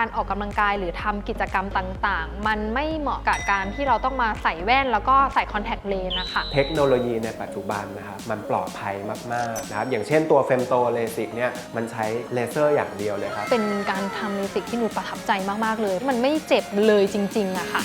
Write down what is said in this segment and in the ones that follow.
การออกกำลังกายหรือทำกิจกรรมต่างๆ มันไม่เหมาะกับการที่เราต้องมาใส่แว่น แล้วก็ใส่คอนแทคเลนส์นะคะ เทคโนโลยีในปัจจุบันนะครับมันปลอดภัยมากๆนะครับอย่างเช่นตัวเฟมโตเลสิกเนี่ยมันใช้เลเซอร์อย่างเดียวเลยครับ เป็นการทำเลสิกที่หนูประทับใจมากๆเลย มันไม่เจ็บเลยจริงๆอะค่ะ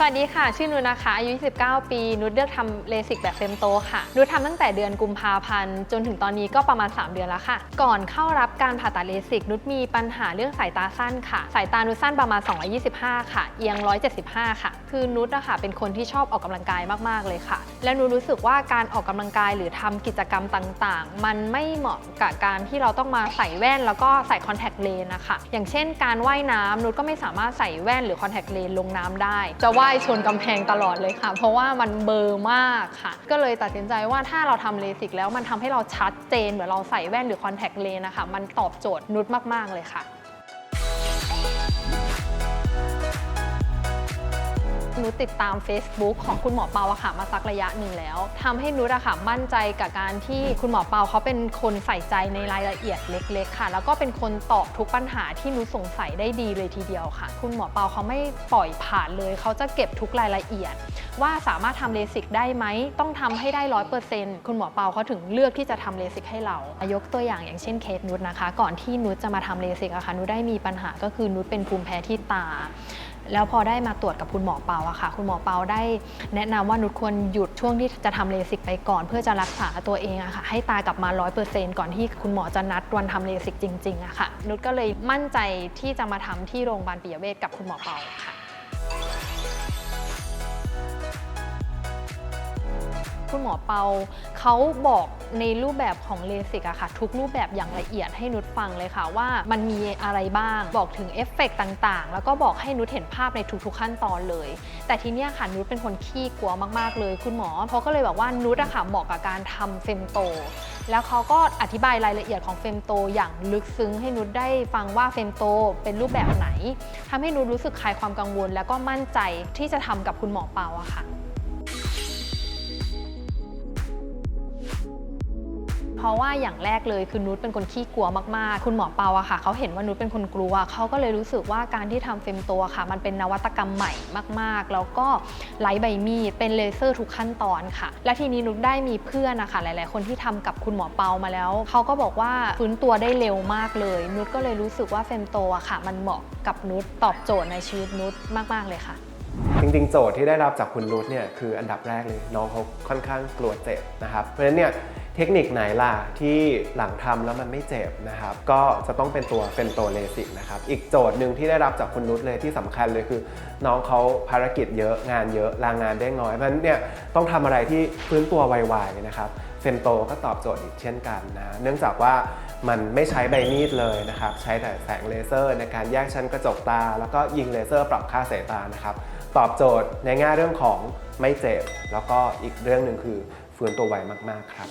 สวัสดีค่ะ ชื่อนุชนะคะอายุ 29 ปี นุชเลือกทำเลสิกแบบเฟมโตค่ะ นุชทำตั้งแต่เดือนกุมภาพันธ์ จนถึงตอนนี้ก็ประมาณ 3 เดือนแล้วค่ะ ก่อนเข้ารับการผ่าตัดเลสิก นุชมีปัญหาเรื่องสายตาสั้นค่ะ สายตานุชสั้นประมาณ 225 ค่ะ เอียง 175 ค่ะ คือนุชอะคะเป็นคนที่ชอบออกกำลังกายมาก ๆ เลยค่ะ และนุชรู้สึกว่าการออกกำลังกายหรือทำกิจกรรมต่าง ๆ มันไม่เหมาะกับการที่เราต้องมาใส่แว่น แล้วก็ใส่คอนแทคเลนส์นะคะ อย่างเช่น การว่ายน้ำนุชก็ไม่สามารถใส่แว่นหรือคอนแทคเลนส์ลงน้ำได้ จะว่ายชนกำแพงตลอดเลยค่ะ เพราะว่ามันเบอร์มากค่ะ ก็เลยตัดสินใจว่าถ้าเราทำเลสิกแล้วมันทำให้เราชัดเจนเหมือนเราใส่แว่นหรือคอนแทคเลนส์นะคะมันตอบโจทย์นุชมาก ๆ เลยค่ะ นุชติดตาม Facebook ของคุณหมอเปาอะค่ะมาสักระยะหนึ่งแล้วทำให้นุชอะค่ะมั่นใจกับการที่คุณหมอเปาเขาเป็นคนใส่ใจในรายละเอียดเล็ก ๆ ค่ะ แล้วก็เป็นคนตอบทุกปัญหาที่นุชสงสัยได้ดีเลยทีเดียวค่ะ คุณหมอเปาเขาไม่ปล่อยผ่านเลยเขาจะเก็บทุกรายละเอียด ว่าสามารถทำเลสิกได้ไหมต้องทำให้ได้ร้อยเปอร์เซ็นต์คุณหมอเปาเขาถึงเลือกที่จะทำเลสิกให้เรายกตัวอย่างอย่างเช่นเคสนุชนะคะ ก่อนที่นุชจะมาทำเลสิกอะค่ะนุชได้มีปัญหาก็คือนุชเป็นภูมิแพ้ที่ตา แล้วพอได้มาตรวจกับคุณหมอเปาอะค่ะ คุณหมอเปาได้แนะนำว่านุชควรหยุดช่วงที่จะทำเลสิกไปก่อน เพื่อจะรักษาตัวเองอะค่ะ ให้ตากลับมา 100%ก่อนที่คุณหมอจะนัดวันทำเลสิกจริงๆอะค่ะ นุชก็เลยมั่นใจที่จะมาทำที่โรงพยาบาลปิยเวชกับคุณหมอเปาค่ะคุณหมอเปาเขาบอก ในรูปแบบของเลสิกอะค่ะ ทุกรูปแบบอย่างละเอียดให้นุชฟังเลยค่ะว่ามันมีอะไรบ้าง บอกถึงเอฟเฟกต์ต่างๆ แล้วก็บอกให้นุชเห็นภาพในทุกๆขั้นตอนเลย แต่ทีเนี้ยค่ะนุชเป็นคนขี้กลัวมากๆเลย คุณหมอเขาก็เลยบอกว่านุชอะค่ะเหมาะกับการทำเฟมโต แล้วเขาก็อธิบายรายละเอียดของเฟมโตอย่างลึกซึ้งให้นุชได้ฟังว่าเฟมโตเป็นรูปแบบไหนทำให้นุชรู้สึกคลายความกังวล แล้วก็มั่นใจที่จะทำกับคุณหมอเปาอะค่ะ เพราะว่าอย่างแรกเลยคือนุชเป็นคนขี้กลัวมากๆ คุณหมอเปาอะค่ะเขาเห็นว่านุชเป็นคนกลัว เขาก็เลยรู้สึกว่าการที่ทำเฟมโตอะค่ะ มันเป็นนวัตกรรมใหม่มากๆ แล้วก็ไร้ใบมีดเป็นเลเซอร์ทุกขั้นตอนค่ะ และทีนี้นุชได้มีเพื่อนนะคะหลาย ๆ คนที่ทำกับคุณหมอเปามาแล้ว เขาก็บอกว่าฟื้นตัวได้เร็วมากเลย นุชก็เลยรู้สึกว่าเฟมโตอะค่ะ มันเหมาะกับนุชตอบโจทย์ในชีวิตนุชมาก ๆ เลยค่ะจริงๆ โจทย์ที่ได้รับจากคุณนุชเนี่ยคืออันดับแรกเลยน้องเขาค่อนข้างกลัวเจ็บนะครับเพราะฉะนั้นเนี่ย เทคนิคไหนล่ะที่หลังทำแล้วมันไม่เจ็บนะครับ ก็จะต้องเป็นตัวเป็นตัวเลสิกนะครับ อีกโจทย์หนึ่งที่ได้รับจากคุณนุชเลยที่สำคัญเลยคือ น้องเขาภารกิจเยอะงานเยอะลางานได้น้อยเพราะฉะนั้นเนี่ยต้องทำอะไรที่ฟื้นตัวไวๆนะครับเฟมโตก็ตอบโจทย์อีกเช่นกันนะเนื่องจากว่ามันไม่ใช้ใบมีดเลยนะครับ ใช้แต่แสงเลเซอร์ในการแยกชั้นกระจกตา แล้วก็ยิงเลเซอร์ปรับค่าสายตานะครับ ตอบโจทย์ในแง่เรื่องของไม่เจ็บ แล้วก็อีกเรื่องหนึ่งคือฟื้นตัวไวมาก ๆ ครับ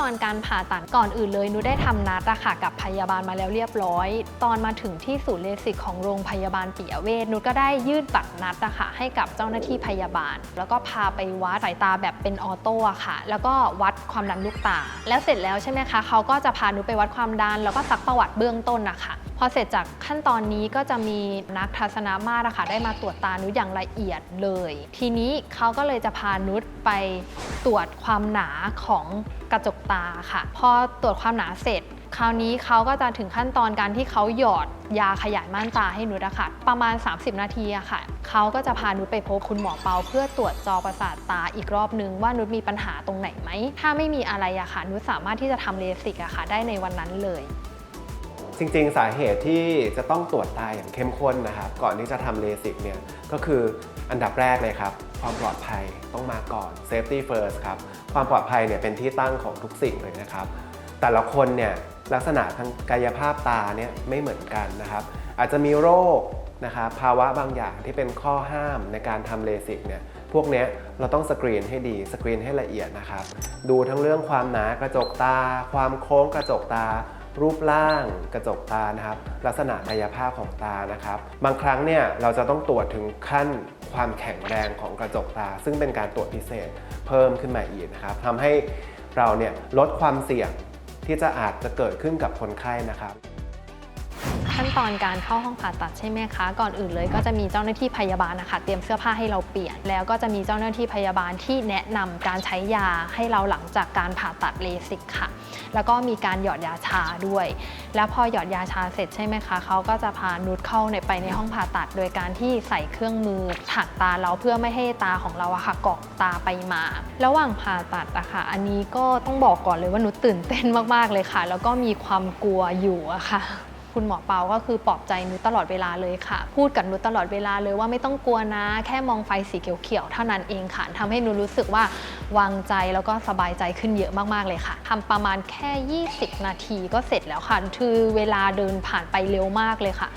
ตอนการผ่าตัดก่อนอื่นเลยนุได้ทำนัดอะค่ะกับพยาบาลมาแล้วเรียบร้อย ตอนมาถึงที่ศูนย์เลสิกของโรงพยาบาลปิยเวชนุก็ได้ยื่นบัตรนัดอะค่ะให้กับเจ้าหน้าที่พยาบาล แล้วก็พาไปวัดสายตาแบบเป็นออโต้อะค่ะ แล้วก็วัดความดันลูกตา แล้วเสร็จแล้วใช่ไหมคะเขาก็จะพานุไปวัดความดันแล้วก็ซักประวัติเบื้องต้นนะคะ พอเสร็จจากขั้นตอนนี้ก็จะมีนักทัศนมาตรอะค่ะได้มาตรวจตานุชอย่างละเอียดเลย ทีนี้เขาก็เลยจะพานุชไปตรวจความหนาของกระจกตาค่ะ พอตรวจความหนาเสร็จ คราวนี้เขาก็จะถึงขั้นตอนการที่เขาหยอดยาขยายม่านตาให้นุชอะค่ะ ประมาณ 30 นาทีอะค่ะ เขาก็จะพานุชไปพบคุณหมอเปา เพื่อตรวจจอประสาทตาอีกรอบนึงว่านุชมีปัญหาตรงไหนไหม ถ้าไม่มีอะไรอะค่ะ นุชสามารถที่จะทำเลสิกอะค่ะ ได้ในวันนั้นเลย จริงๆ สาเหตุที่จะต้องตรวจตาอย่างเข้มข้นนะครับ ก่อนที่จะทำเลสิกเนี่ยก็คืออันดับแรกเลยครับ ความปลอดภัยต้องมาก่อน safety first ครับ ความปลอดภัยเนี่ยเป็นที่ตั้งของทุกสิ่งเลยนะครับ แต่ละคนเนี่ยลักษณะทางกายภาพตาเนี่ยไม่เหมือนกันนะครับ อาจจะมีโรคนะครับภาวะบางอย่างที่เป็นข้อห้ามในการทำเลสิกเนี่ยพวกเนี้ยเราต้องสกรีนให้ดี สกรีนให้ละเอียดนะครับ ดูทั้งเรื่องความหนากระจกตา ความโค้งกระจกตา รูปร่างกระจกตานะครับ ลักษณะกายภาพของตานะครับ บางครั้งเนี่ยเราจะต้องตรวจถึงขั้นความแข็งแรงของกระจกตา ซึ่งเป็นการตรวจพิเศษเพิ่มขึ้นมาอีกนะครับทำให้เราเนี่ยลดความเสี่ยงที่จะอาจจะเกิดขึ้นกับคนไข้นะครับ นตอนการเข้าห้องผ่าตัดใช่ไหมคะ ก่อนอื่นเลยก็จะมีเจ้าหน้าที่พยาบาลนะคะเตรียมเสื้อผ้าให้เราเปลี่ยน แล้วก็จะมีเจ้าหน้าที่พยาบาลที่แนะนำการใช้ยาให้เราหลังจากการผ่าตัดเลสิกค่ะ แล้วก็มีการหยอดยาชาด้วย แล้วพอหยอดยาชาเสร็จใช่ไหมคะเขาก็จะพานุชเข้าในไปในห้องผ่าตัด โดยการที่ใส่เครื่องมือถักตาเราเพื่อไม่ให้ตาของเราอะค่ะเกาะตาไปมา ระหว่างผ่าตัดอะค่ะ อันนี้ก็ต้องบอกก่อนเลยว่านุชตื่นเต้นมากๆเลยค่ะ แล้วก็มีความกลัวอยู่อะค่ะ คุณหมอเปาก็คือปลอบใจนุชตลอดเวลาเลยค่ะ พูดกับนุชตลอดเวลาเลยว่าไม่ต้องกลัวนะ แค่มองไฟสีเขียวๆเท่านั้นเองค่ะทำให้นุชรู้สึกว่าวางใจแล้วก็สบายใจขึ้นเยอะมากๆเลยค่ะทำประมาณแค่ 20 นาทีก็เสร็จแล้วค่ะ คือเวลาเดินผ่านไปเร็วมากเลยค่ะ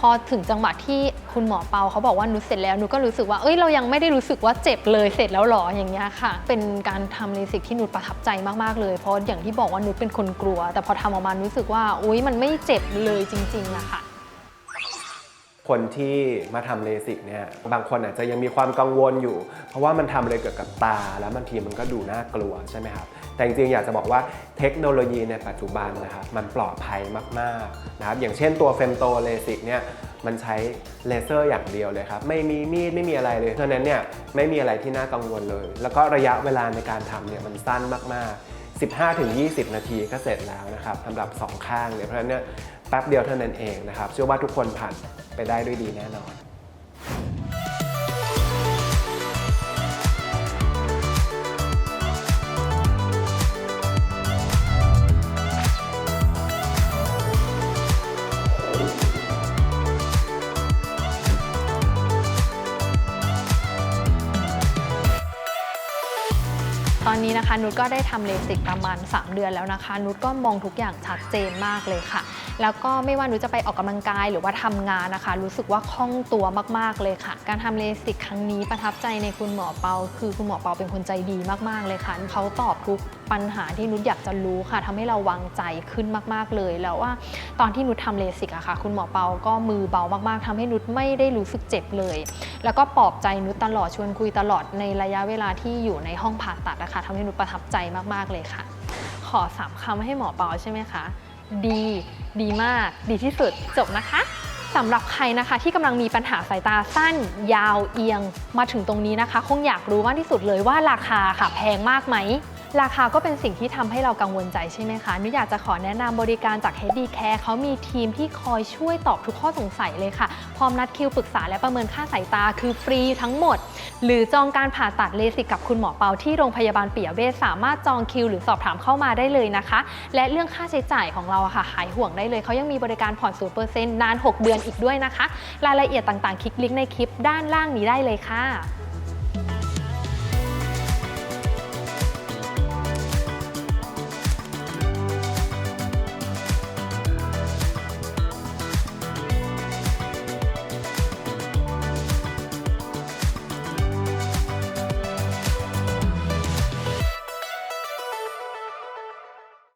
พอถึงจังหวะที่คุณหมอเปาเขาบอกว่านุชเสร็จแล้วนุชก็รู้สึกว่าเอ้ยเรายังไม่ได้รู้สึกว่าเจ็บเลยเสร็จแล้วหรออย่างเงี้ยค่ะ เป็นการทำเลสิกที่นุชประทับใจมากๆเลย เพราะอย่างที่บอกว่านุชเป็นคนกลัว แต่พอทำออกมารู้สึกว่าอุ้ยมันไม่เจ็บเลยจริงๆนะคะคนที่มาทำเลสิกเนี่ยบางคนอาจจะยังมีความกังวลอยู่ เพราะว่ามันทำอะไรเกี่ยวกับตา แล้วบางทีมันก็ดูน่ากลัวใช่ไหมครับ แต่จริงๆอยากจะบอกว่าเทคโนโลยีในปัจจุบันนะครับมันปลอดภัยมากๆนะครับอย่างเช่นตัวเฟมโตเลสิกเนี่ยมันใช้เลเซอร์อย่างเดียวเลยครับไม่มีมีดไม่มีอะไรเลยเพราะนั้นเนี่ยไม่มีอะไรที่น่ากังวลเลย แล้วก็ระยะเวลาในการทำเนี่ยมันสั้นมากๆ 15-20 นาทีก็เสร็จแล้วนะครับสำหรับสองข้างเนี่ยเพราะฉะนั้นเนี่ยแป๊บเดียวเท่านั้นเองนะครับ เชื่อว่าทุกคนผ่านไปได้ด้วยดีแน่นอน นนี้นะคะนุชก็ได้ทำเลสิกประมาณ 3 เดือนแล้วนะคะ นุชก็มองทุกอย่างชัดเจนมากเลยค่ะ แล้วก็ไม่ว่านุชจะไปออกกำลังกายหรือว่าทำงานนะคะ รู้สึกว่าคล่องตัวมากๆเลยค่ะ การทำเลสิกครั้งนี้ประทับใจในคุณหมอเปา คือคุณหมอเปาเป็นคนใจดีมากๆเลยค่ะเขาตอบทุกปัญหาที่นุชอยากจะรู้ค่ะทำให้เราวางใจขึ้นมากๆเลย แล้วว่าตอนที่นุชทำเลสิกอะค่ะ คุณหมอเปาก็มือเบามากๆทำให้นุชไม่ได้รู้สึกเจ็บเลย แล้วก็ปลอบใจนุชตลอดชวนคุยตลอดในระยะเวลาที่อยู่ในห้องผ่าตัดนะคะทำให้นุชประทับใจมากๆเลยค่ะ ขอสามคำให้หมอเปาใช่ไหมคะ ดี ดีมาก ดีที่สุดจบนะคะสำหรับใครนะคะที่กำลังมีปัญหาสายตาสั้น ยาวเอียง มาถึงตรงนี้นะคะ คงอยากรู้มากที่สุดเลยว่าราคาค่ะแพงมากไหม ราคาก็เป็นสิ่งที่ทำให้เรากังวลใจใช่ไหมคะนุอยากจะขอแนะนำบริการจาก HD Care เขามีทีมที่คอยช่วยตอบทุกข้อสงสัยเลยค่ะ ร้อมนัดคิวปรึกษาและประเมินค่าสายตาคือฟรีทั้งหมด หรือจองการผ่าตัดเลสิกกับคุณหมอเปาที่โรงพยาบาลปิยเวชสามารถจองคิว หรือสอบถามเข้ามาได้เลยนะคะ และเรื่องค่าใช้จ่ายของเราค่ะหายห่วงได้เลยเขายังมีบริการผ่อน0%นาน 6 เดือนอีกด้วยนะคะ รายละเอียดต่างๆ คลิกลิงก์ในคลิปด้านล่างนี้ได้เลยค่ะ